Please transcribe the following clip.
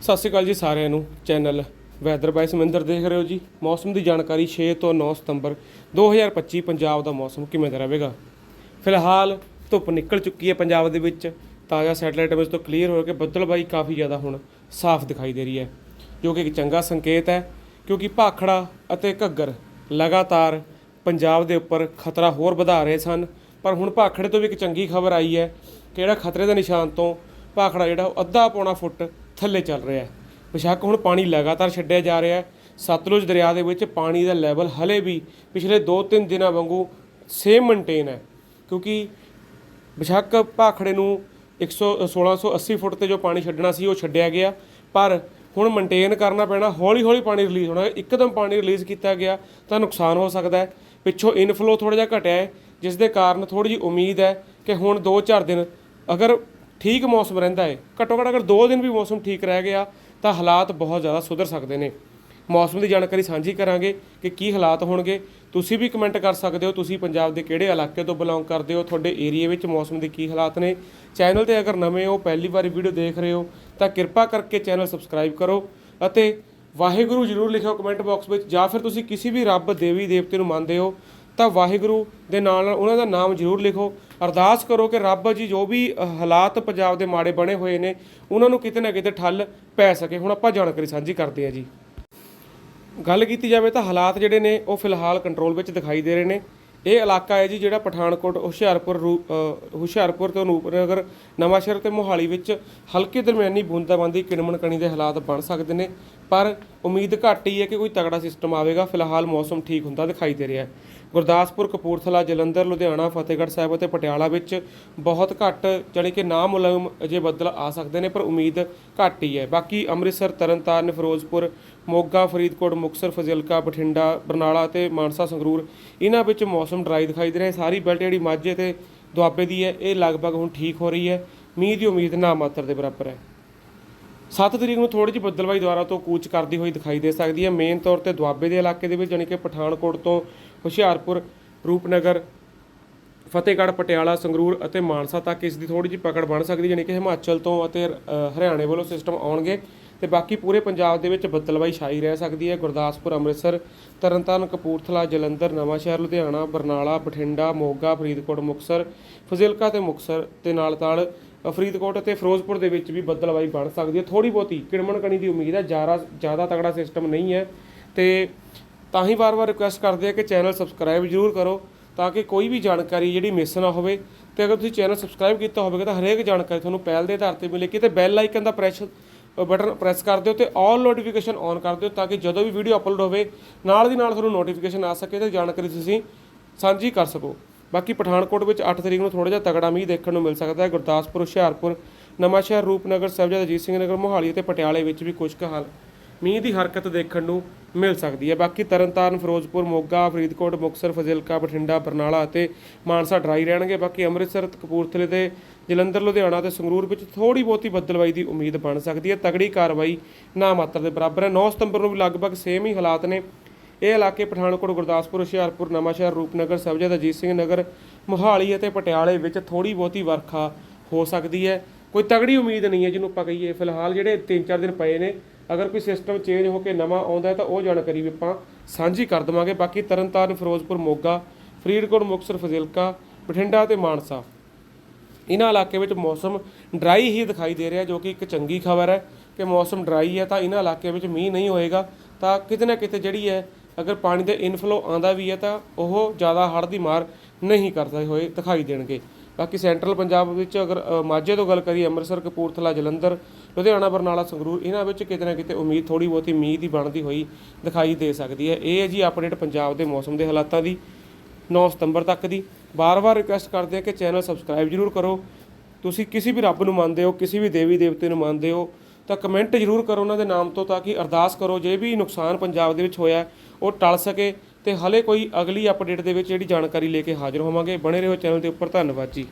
ਸਤਿ ਸ਼੍ਰੀ ਅਕਾਲ ਜੀ ਸਾਰਿਆਂ ਨੂੰ, ਚੈਨਲ ਵੈਦਰ ਬਾਈ ਸਮਿੰਦਰ ਦੇਖ ਰਹੇ ਹੋ ਜੀ। ਮੌਸਮ ਦੀ ਜਾਣਕਾਰੀ 6 ਤੋਂ 9 ਸਤੰਬਰ 2025 ਪੰਜਾਬ ਦਾ ਮੌਸਮ ਕਿਵੇਂ ਦਾ ਰਹੇਗਾ। ਫਿਲਹਾਲ ਧੁੱਪ ਨਿਕਲ ਚੁੱਕੀ ਹੈ ਪੰਜਾਬ ਦੇ ਵਿੱਚ। ਤਾਜ਼ਾ ਸੈਟਲਾਈਟ ਇਮੇਜ ਤੋਂ ਕਲੀਅਰ ਹੋ ਕੇ ਬੱਦਲਬਾਈ ਕਾਫੀ ਜ਼ਿਆਦਾ ਹੁਣ ਸਾਫ਼ ਦਿਖਾਈ ਦੇ ਰਹੀ ਹੈ, ਜੋ ਕਿ ਇੱਕ ਚੰਗਾ ਸੰਕੇਤ ਹੈ, ਕਿਉਂਕਿ ਭਾਖੜਾ ਅਤੇ ਘੱਗਰ ਲਗਾਤਾਰ ਪੰਜਾਬ ਦੇ ਉੱਪਰ ਖਤਰਾ ਹੋਰ ਵਧਾ ਰਹੇ ਸਨ। ਪਰ ਹੁਣ ਭਾਖੜੇ ਤੋਂ ਵੀ ਇੱਕ ਚੰਗੀ ਖਬਰ ਆਈ ਹੈ ਕਿ ਜਿਹੜਾ ਖਤਰੇ ਦੇ ਨਿਸ਼ਾਨ ਤੋਂ ਭਾਖੜਾ ਜਿਹੜਾ ਉਹ ਅੱਧਾ ਪੌਣਾ ਫੁੱਟ ਥੱਲੇ ਚੱਲ ਰਿਹਾ ਹੈ। ਬੇਸ਼ੱਕ ਹੁਣ ਪਾਣੀ ਲਗਾਤਾਰ ਛੱਡਿਆ ਜਾ ਰਿਹਾ ਹੈ। ਸਤਲੁਜ ਦਰਿਆ ਦੇ ਵਿੱਚ ਪਾਣੀ ਦਾ ਲੈਵਲ ਹਲੇ ਵੀ ਪਿਛਲੇ 2-3 ਦਿਨਾਂ ਵਾਂਗੂ ਸੇਮ ਮੇਨਟੇਨ ਹੈ। ਕਿਉਂਕਿ ਬੇਸ਼ੱਕ ਭਾਖੜੇ ਨੂੰ 100 1680 ਫੁੱਟ ਤੇ ਜੋ ਪਾਣੀ ਛੱਡਣਾ ਸੀ ਉਹ ਛੱਡਿਆ ਗਿਆ। ਪਰ ਹੁਣ ਮੇਨਟੇਨ ਕਰਨਾ ਪੈਣਾ ਹੌਲੀ ਹੌਲੀ ਪਾਣੀ ਰਿਲੀਜ਼ ਹੋਣਾ, ਇੱਕਦਮ ਪਾਣੀ ਰਿਲੀਜ਼ ਕੀਤਾ ਗਿਆ ਤਾਂ ਨੁਕਸਾਨ ਹੋ ਸਕਦਾ ਹੈ। ਪਿੱਛੋਂ ਇਨਫਲੋ ਥੋੜਾ ਜਿਹਾ ਘਟਿਆ ਹੈ, ਜਿਸ ਦੇ ਕਾਰਨ ਥੋੜੀ ਜਿਹੀ ਉਮੀਦ ਹੈ ਕਿ ਹੁਣ 2-4 ਦਿਨ ਅਗਰ ਠੀਕ ਮੌਸਮ ਰਹਿੰਦਾ ਹੈ। ਘੱਟੋ ਘੱਟ ਅਗਰ 2 ਦਿਨ ਵੀ ਮੌਸਮ ਠੀਕ ਰਹਿ ਗਿਆ, ਤਾਂ ਹਾਲਾਤ ਬਹੁਤ ਜ਼ਿਆਦਾ ਸੁਧਰ ਸਕਦੇ ਨੇ। ਮੌਸਮ ਦੀ ਜਾਣਕਾਰੀ ਸਾਂਝੀ ਕਰਾਂਗੇ ਕਿ ਕੀ ਹਾਲਾਤ ਹੋਣਗੇ। ਤੁਸੀਂ ਵੀ ਕਮੈਂਟ ਕਰ ਸਕਦੇ ਹੋ, ਤੁਸੀਂ ਪੰਜਾਬ ਦੇ ਕਿਹੜੇ ਇਲਾਕੇ ਤੋਂ ਬਿਲੋਂਗ ਕਰਦੇ ਹੋ, ਤੁਹਾਡੇ ਏਰੀਆ ਵਿੱਚ ਮੌਸਮ ਦੇ ਕੀ ਹਾਲਾਤ ਨੇ। ਚੈਨਲ ਤੇ ਅਗਰ ਨਵੇਂ ਹੋ, ਪਹਿਲੀ ਵਾਰੀ ਵੀਡੀਓ ਦੇਖ ਰਹੇ ਹੋ, ਤਾਂ ਕਿਰਪਾ ਕਰਕੇ ਚੈਨਲ ਸਬਸਕ੍ਰਾਈਬ ਕਰੋ ਅਤੇ ਵਾਹਿਗੁਰੂ ਜ਼ਰੂਰ ਲਿਖਿਓ ਕਮੈਂਟ ਬਾਕਸ ਵਿੱਚ, ਜਾਂ ਫਿਰ ਤੁਸੀਂ ਕਿਸੇ ਵੀ ਰੱਬ, ਦੇਵੀ, ਦੇਵਤੇ ਨੂੰ ਮੰਨਦੇ ਹੋ ਤਾਂ ਵਾਹਿਗੁਰੂ ਦੇ ਨਾਲ ਨਾਲ ਉਹਨਾਂ ਦਾ ਨਾਮ ਜ਼ਰੂਰ ਲਿਖੋ। ਅਰਦਾਸ ਕਰੋ ਕਿ ਰੱਬ ਜੀ ਜੋ ਵੀ ਹਾਲਾਤ ਪੰਜਾਬ ਦੇ ਮਾੜੇ ਬਣੇ ਹੋਏ ਨੇ, ਉਹਨਾਂ ਨੂੰ ਕਿਤੇ ਨਾ ਕਿਤੇ ਠੱਲ ਪੈ ਸਕੇ। ਹੁਣ ਆਪਾਂ ਜਾਣਕਾਰੀ ਸਾਂਝੀ ਕਰਦੇ ਹਾਂ ਜੀ। ਗੱਲ ਕੀਤੀ ਜਾਵੇ ਤਾਂ ਹਾਲਾਤ ਜਿਹੜੇ ਨੇ, ਉਹ ਫਿਲਹਾਲ ਕੰਟਰੋਲ ਵਿੱਚ ਦਿਖਾਈ ਦੇ ਰਹੇ ਨੇ। ਇਹ ਇਲਾਕਾ ਹੈ ਜੀ ਜਿਹੜਾ ਪਠਾਨਕੋਟ, ਹੁਸ਼ਿਆਰਪੁਰ ਰੂ- ਹੁਸ਼ਿਆਰਪੁਰ ਤੇ ਅਨੂਪਨਗਰ, ਨਵਾਂਸ਼ਹਿਰ ਤੇ ਮੋਹਾਲੀ ਵਿੱਚ ਹਲਕੀ ਦਰਮਿਆਨੀ ਬੂੰਦਾਬਾਂਦੀ ਕਿਣਮਣ ਕਣੀ ਦੇ ਹਾਲਾਤ ਬਣ ਸਕਦੇ ਨੇ। ਪਰ ਉਮੀਦ ਘੱਟ ਹੀ ਹੈ ਕਿ ਕੋਈ ਤਗੜਾ ਸਿਸਟਮ ਆਵੇਗਾ। ਫਿਲਹਾਲ ਮੌਸਮ ਠੀਕ ਹੁੰਦਾ ਦਿਖਾਈ ਦੇ ਰਿਹਾ ਹੈ। ਗੁਰਦਾਸਪੁਰ, ਕਪੂਰਥਲਾ, ਜਲੰਧਰ, ਲੁਧਿਆਣਾ, ਫਤਿਹਗੜ੍ਹ ਸਾਹਿਬ ਅਤੇ ਪਟਿਆਲਾ ਵਿੱਚ ਬਹੁਤ ਘੱਟ ਜਾਣੀ ਕਿ ਨਾ ਮੁਲਾਇਮ ਅਜੇ ਬੱਦਲ ਆ ਸਕਦੇ ਨੇ, ਪਰ ਉਮੀਦ ਘੱਟ ਹੀ ਹੈ। ਬਾਕੀ ਅੰਮ੍ਰਿਤਸਰ, ਤਰਨਤਾਰਨ, ਫਿਰੋਜ਼ਪੁਰ, ਮੋਗਾ, ਫਰੀਦਕੋਟ, ਮੁਕਤਸਰ, ਫਜ਼ਿਲਕਾ, ਬਠਿੰਡਾ, ਬਰਨਾਲਾ ਤੇ ਮਾਨਸਾ, ਸੰਗਰੂਰ, ਇਹਨਾਂ ਵਿੱਚ ਮੌਸਮ ਡਰਾਈ ਦਿਖਾਈ ਦੇ ਰਿਹਾ ਹੈ। ਸਾਰੀ ਬੈਲਟ ਜਿਹੜੀ ਮਾਝੇ ਤੇ ਦੁਆਬੇ ਦੀ ਹੈ, ਇਹ ਲਗਭਗ ਹੁਣ ਠੀਕ ਹੋ ਰਹੀ ਹੈ। ਮੀਂਹ ਦੀ ਉਮੀਦ ਨਾ ਮਾਤਰ ਦੇ ਬਰਾਬਰ ਹੈ। 7 ਤਰੀਕ ਨੂੰ ਥੋੜੀ ਜਿਹੀ ਬੱਦਲਬਾਈ ਦੁਆਰਾ ਤੋਂ ਕੂਚ ਕਰਦੀ ਹੋਈ ਦਿਖਾਈ ਦੇ ਸਕਦੀ ਹੈ। ਮੇਨ ਤੌਰ ਤੇ ਦੁਆਬੇ ਦੇ ਇਲਾਕੇ ਦੇ ਵਿੱਚ, ਜਾਣੀ ਕਿ ਪਠਾਨਕੋਟ ਤੋਂ ਹੁਸ਼ਿਆਰਪੁਰ, ਰੂਪਨਗਰ, ਫਤਿਹਗੜ੍ਹ, ਪਟਿਆਲਾ, ਸੰਗਰੂਰ ਅਤੇ ਮਾਨਸਾ ਤੱਕ ਇਸ ਦੀ ਥੋੜੀ ਜਿਹੀ ਪਕੜ ਬਣ ਸਕਦੀ ਜਾਣੀ ਕਿ ਹਿਮਾਚਲ ਤੋਂ ਅਤੇ ਹਰਿਆਣੇ ਵੱਲੋਂ ਸਿਸਟਮ ਆਉਣਗੇ ਤੇ ਬਾਕੀ ਪੂਰੇ ਪੰਜਾਬ ਦੇ ਵਿੱਚ ਬੱਦਲਬਾਈ ਛਾਈ ਰਹਿ ਸਕਦੀ ਹੈ। ਗੁਰਦਾਸਪੁਰ, ਅੰਮ੍ਰਿਤਸਰ, ਤਰਨਤਾਰਨ, ਕਪੂਰਥਲਾ, ਜਲੰਧਰ, ਨਵਾਂਸ਼ਹਿਰ, ਲੁਧਿਆਣਾ, ਬਰਨਾਲਾ, ਬਠਿੰਡਾ, ਮੋਗਾ, ਫਰੀਦਕੋਟ, ਮੁਕਤਸਰ, ਫਜ਼ਿਲਕਾ ਤੇ ਮੁਕਤਸਰ ਤੇ ਨਾਲ ਨਾਲ ਫਰੀਦਕੋਟ ਅਤੇ ਫਿਰੋਜ਼ਪੁਰ ਦੇ ਵਿੱਚ ਵੀ ਬੱਦਲਬਾਈ ਬਣ ਸਕਦੀ ਹੈ। ਥੋੜੀ ਬਹੁਤੀ ਕਿਣਮਣ ਕਣੀ ਦੀ ਉਮੀਦ ਹੈ। ਜ਼ਿਆਦਾ ਜ਼ਿਆਦਾ ਤਗੜਾ ਸਿਸਟਮ ਨਹੀਂ ਹੈ। ਤੇ ਤਾਂ ਹੀ ਵਾਰ-ਵਾਰ ਰਿਕੁਐਸਟ ਕਰਦੇ ਆ ਕਿ ਚੈਨਲ ਸਬਸਕ੍ਰਾਈਬ ਜ਼ਰੂਰ ਕਰੋ ਤਾਂ ਕਿ ਕੋਈ ਵੀ ਜਾਣਕਾਰੀ ਜਿਹੜੀ ਮਿਸ ਨਾ ਹੋਵੇ। ਤੇ ਅਗਰ ਤੁਸੀਂ ਚੈਨਲ ਸਬਸਕ੍ਰਾਈਬ ਕੀਤਾ ਹੋਵੇਗਾ ਤਾਂ ਹਰੇਕ ਜਾਣਕਾਰੀ ਤੁਹਾਨੂੰ ਪਹਿਲ ਦੇ ਆਧਾਰ ਤੇ ਮਿਲੇਗੀ ਤੇ ਬੈਲ ਆਈਕਨ ਦਾ ਪ੍ਰੈਸ ਬਟਨ ਪ੍ਰੈਸ ਕਰ ਦਿਓ ਤੇ ਆਲ ਨੋਟੀਫਿਕੇਸ਼ਨ ਔਨ ਕਰ ਦਿਓ ਤਾਂ ਕਿ ਜਦੋਂ ਵੀ ਵੀਡੀਓ ਅਪਲੋਡ ਹੋਵੇ, ਨਾਲ ਦੀ ਨਾਲ ਤੁਹਾਨੂੰ ਨੋਟੀਫਿਕੇਸ਼ਨ ਆ ਸਕੇ ਤੇ ਜਾਣਕਾਰੀ ਤੁਸੀਂ ਸਾਂਝੀ ਕਰ ਸਕੋ। ਬਾਕੀ ਪਠਾਨਕੋਟ ਵਿੱਚ 8 ਤਰੀਕ ਨੂੰ ਥੋੜਾ ਜਿਹਾ ਤਗੜਾ ਮੀਂਹ ਦੇਖਣ ਨੂੰ ਮਿਲ ਸਕਦਾ ਹੈ। ਗੁਰਦਾਸਪੁਰ, ਹੁਸ਼ਿਆਰਪੁਰ, ਨਵਾਂਸ਼ਹਿਰ, ਰੂਪਨਗਰ, ਸਾਹਿਬਜ਼ਾਦਾ ਅਜੀਤ ਸਿੰਘ ਨਗਰ, ਮੋਹਾਲੀ ਅਤੇ ਪਟਿਆਲੇ ਵਿੱਚ ਵੀ ਕੁਝ ਕੁ ਹਾਲ ਮੀਂਹ ਦੀ ਹਰਕਤ ਦੇਖਣ ਨੂੰ ਮਿਲ ਸਕਦੀ ਹੈ। ਬਾਕੀ ਤਰਨਤਾਰਨ, ਫਿਰੋਜ਼ਪੁਰ, ਮੋਗਾ, ਫਰੀਦਕੋਟ, ਮੁਕਤਸਰ, ਫਜ਼ਿਲਕਾ, ਬਠਿੰਡਾ, ਬਰਨਾਲਾ ਅਤੇ ਮਾਨਸਾ ਡਰਾਈ ਰਹਿਣਗੇ। ਬਾਕੀ ਅੰਮ੍ਰਿਤਸਰ, ਕਪੂਰਥਲੇ ਦੇ ਜਲੰਧਰ, ਲੁਧਿਆਣਾ ਤੇ ਸੰਗਰੂਰ ਵਿੱਚ ਥੋੜੀ ਬਹੁਤੀ ਬੱਦਲਬਾਈ ਦੀ ਉਮੀਦ ਬਣ ਸਕਦੀ ਹੈ। ਤਗੜੀ ਕਾਰਵਾਈ ਨਾ ਮਾਤਰ ਦੇ ਬਰਾਬਰ ਹੈ। 9 ਸਤੰਬਰ ਨੂੰ ਵੀ ਲਗਭਗ ਸੇਮ ਹੀ ਹਾਲਾਤ ਨੇ। ਇਹ ਇਲਾਕੇ ਪਠਾਨਕੋਟ, ਗੁਰਦਾਸਪੁਰ, ਹੁਸ਼ਿਆਰਪੁਰ, ਨਵਾਂਸ਼ਹਿਰ, ਰੂਪਨਗਰ ਸਾਹਿਬਜ਼ਾਦਾ ਅਜੀਤ ਸਿੰਘ ਨਗਰ, ਮੋਹਾਲੀ ਅਤੇ ਪਟਿਆਲੇ ਵਿੱਚ ਥੋੜੀ ਬਹੁਤੀ ਵਰਖਾ ਹੋ ਸਕਦੀ ਹੈ। ਕੋਈ ਤਗੜੀ ਉਮੀਦ ਨਹੀਂ ਹੈ ਜਿਹਨੂੰ ਆਪਾਂ ਕਹੀਏ। ਫਿਲਹਾਲ ਜਿਹੜੇ 3-4 ਦਿਨ ਪਏ ਨੇ, ਅਗਰ ਕੋਈ ਸਿਸਟਮ ਚੇਂਜ ਹੋ ਕੇ ਨਵਾਂ ਆਉਂਦਾ ਤਾਂ ਉਹ ਜਾਣਕਾਰੀ ਵੀ ਆਪਾਂ ਸਾਂਝੀ ਕਰ ਦਵਾਂਗੇ। ਬਾਕੀ ਤਰਨਤਾਰਨ, ਫਿਰੋਜ਼ਪੁਰ, ਮੋਗਾ, ਫਰੀਦਕੋਟ, ਮੁਕਤਸਰ, ਫਜ਼ਿਲਕਾ, ਬਠਿੰਡਾ ਤੇ ਮਾਨਸਾ। ਇਹਨਾਂ ਇਲਾਕੇ ਵਿੱਚ ਮੌਸਮ ਡਰਾਈ ਹੀ ਦਿਖਾਈ ਦੇ ਰਿਹਾ, ਜੋ ਕਿ ਇੱਕ ਚੰਗੀ ਖਬਰ ਹੈ ਕਿ ਮੌਸਮ ਡਰਾਈ ਹੈ ਤਾਂ ਇਹਨਾਂ ਇਲਾਕੇ ਵਿੱਚ ਮੀਂਹ ਨਹੀਂ ਹੋਏਗਾ। ਤਾਂ ਕਿਤੇ ਨਾ ਕਿਤੇ ਜਿਹੜੀ ਹੈ ਅਗਰ ਪਾਣੀ ਦਾ ਇਨਫਲੋ ਆਂਦਾ ਵੀ ਹੈ ਤਾਂ ਉਹ ਜ਼ਿਆਦਾ ਹੜ੍ਹ ਦੀ ਮਾਰ ਨਹੀਂ ਕਰਦੇ ਹੋਏ ਦਿਖਾਈ ਦੇਣਗੇ। ਬਾਕੀ ਸੈਂਟਰਲ ਪੰਜਾਬ ਵਿੱਚ ਅਗਰ ਮਾਝੇ ਤੋਂ ਗੱਲ ਕਰੀਏ, ਅੰਮ੍ਰਿਤਸਰ, ਕਪੂਰਥਲਾ, ਜਲੰਧਰ, ਲੁਧਿਆਣਾ, ਬਰਨਾਲਾ, ਸੰਗਰੂਰ, ਇਹਨਾਂ ਵਿੱਚ ਕਿਤੇ ਨਾ ਕਿਤੇ ਉਮੀਦ ਥੋੜੀ ਬਹੁਤੀ ਮੀਂਹ ਦੀ ਬਣਦੀ ਹੋਈ ਦਿਖਾਈ ਦੇ ਸਕਦੀ ਹੈ। ਇਹ ਹੈ ਜੀ ਅਪਡੇਟ ਪੰਜਾਬ ਦੇ ਮੌਸਮ ਦੇ ਹਾਲਾਤਾਂ ਦੀ 9 ਸਤੰਬਰ ਤੱਕ ਦੀ। ਬਾਰ-ਬਾਰ ਰਿਕੁਐਸਟ ਕਰਦੇ ਹਾਂ ਕਿ ਚੈਨਲ ਸਬਸਕ੍ਰਾਈਬ ਜਰੂਰ ਕਰੋ। ਤੁਸੀਂ ਕਿਸੇ ਵੀ ਰੱਬ ਨੂੰ ਮੰਨਦੇ ਹੋ, ਕਿਸੇ ਵੀ ਦੇਵੀ ਦੇਵਤੇ ਨੂੰ ਮੰਨਦੇ ਹੋ ਤਾਂ ਕਮੈਂਟ ਜਰੂਰ ਕਰੋ ਉਹਨਾਂ ਦੇ ਨਾਮ ਤੋਂ ਤਾਂ ਕਿ ਅਰਦਾਸ ਕਰੋ, ਜੇ ਵੀ ਨੁਕਸਾਨ ਪੰਜਾਬ ਦੇ ਵਿੱਚ ਹੋਇਆ, ਉਹ ਟਲ ਸਕੇ ਤੇ ਹਲੇ ਕੋਈ ਅਗਲੀ ਅਪਡੇਟ ਦੇ ਵਿੱਚ ਜਿਹੜੀ ਜਾਣਕਾਰੀ ਲੈ ਕੇ ਹਾਜ਼ਰ ਹੋਵਾਂਗੇ। ਬਣੇ ਰਹੋ ਚੈਨਲ ਦੇ ਉੱਪਰ। ਧੰਨਵਾਦ ਜੀ।